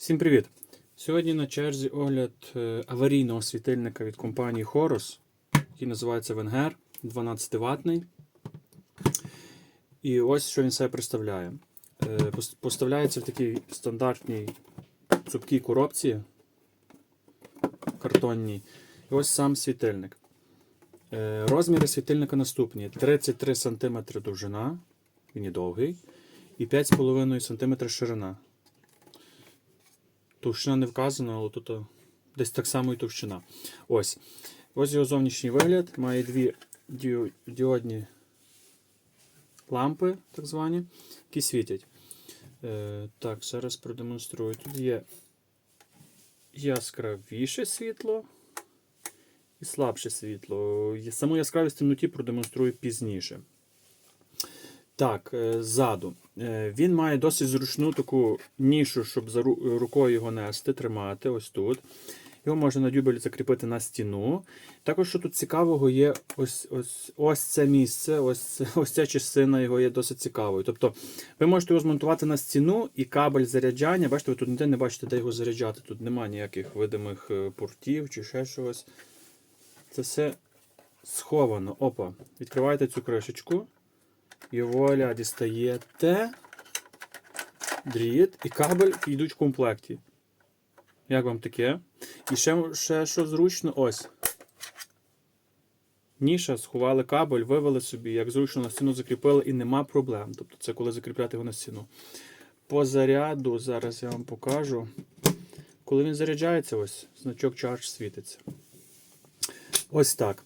Всім привіт! Сьогодні на черзі огляд е, аварійного світильника від компанії Horus, який називається Венгер 12 ватний. І ось що він себе представляє. Е, Поставляється в такій стандартній цупкій коробці картонній. І ось сам світильник. Е, Розміри світильника наступні: 33 см довжина, він і довгий, і 5,5 см ширина. Товщина не вказана, але тут десь так само і товщина. Ось. Ось його зовнішній вигляд. Має дві діо- діодні лампи, так звані, які світять. Е, так, зараз продемонструю. Тут є яскравіше світло і слабше світло. Саму яскравість темноті продемонструю пізніше. Так, е, ззаду. Е, Він має досить зручну таку нішу, щоб за рукою його нести, тримати ось тут. Його можна на дюбель закріпити на стіну. Також, що тут цікавого, є ось, ось, ось це місце, ось, ось ця частина його є досить цікавою. Тобто ви можете його змонтувати на стіну і кабель заряджання. Бачите, ви тут ніде не бачите, де його заряджати. Тут немає ніяких видимих е, портів чи ще щось. Це все сховано. Опа. Відкриваєте цю кришечку. І вуаля, дістаєте дріт і кабель йдуть в комплекті. Як вам таке? І ще, ще що зручно, ось. Ніша, сховали кабель, вивели собі, як зручно на стіну закріпили, і нема проблем. Тобто це коли закріпляти його на стіну. По заряду, зараз я вам покажу. Коли він заряджається, ось значок Charge світиться. Ось так.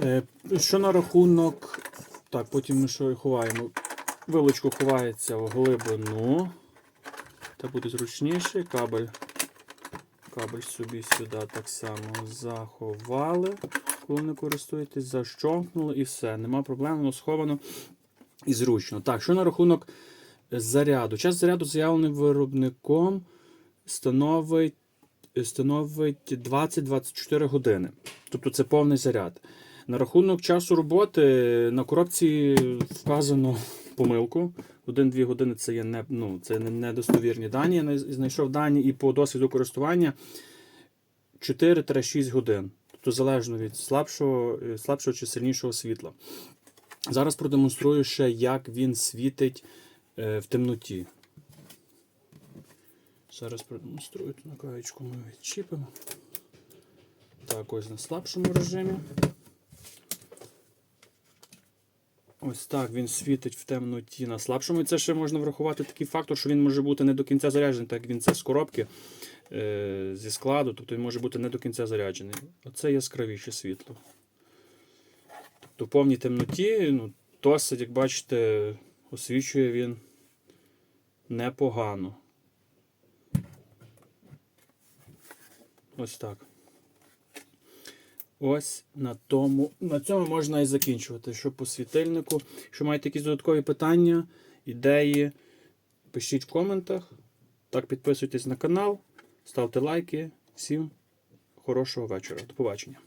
Е, Що на рахунок. Так, потім ми що ховаємо. Вилочку ховається в глибину. Та буде зручніше. Кабель. Кабель собі сюди так само заховали, коли не користуєтесь, защомкнули і все. Нема проблем, воно сховано і зручно. Так, що на рахунок заряду? Час заряду заявлений виробником становить, становить 20-24 години. Тобто це повний заряд. На рахунок часу роботи на коробці вказано помилку. 1-2 години це є не, ну, це недостовірні дані. Я знайшов дані і по досвіду користування 4-6 годин. Тобто залежно від слабшого, е, слабшого чи сильнішого світла. Зараз продемонструю ще, як він світить е, в темноті. Зараз продемонструю ту наклеєчку ми відчіпимо. Так, ось на слабшому режимі. Ось так він світить в темноті на слабшому. І це ще можна врахувати такий фактор, що він може бути не до кінця заряджений, так як він це з коробки е, зі складу, тобто він може бути не до кінця заряджений. Оце яскравіше світло. Тобто в повній темноті, ну, досить, як бачите, освічує він непогано. Ось так. Ось на тому. На цьому можна і закінчувати. Що по світильнику. Якщо маєте якісь додаткові питання, ідеї, пишіть в коментах. Так, підписуйтесь на канал, ставте лайки. Всім хорошого вечора. До побачення.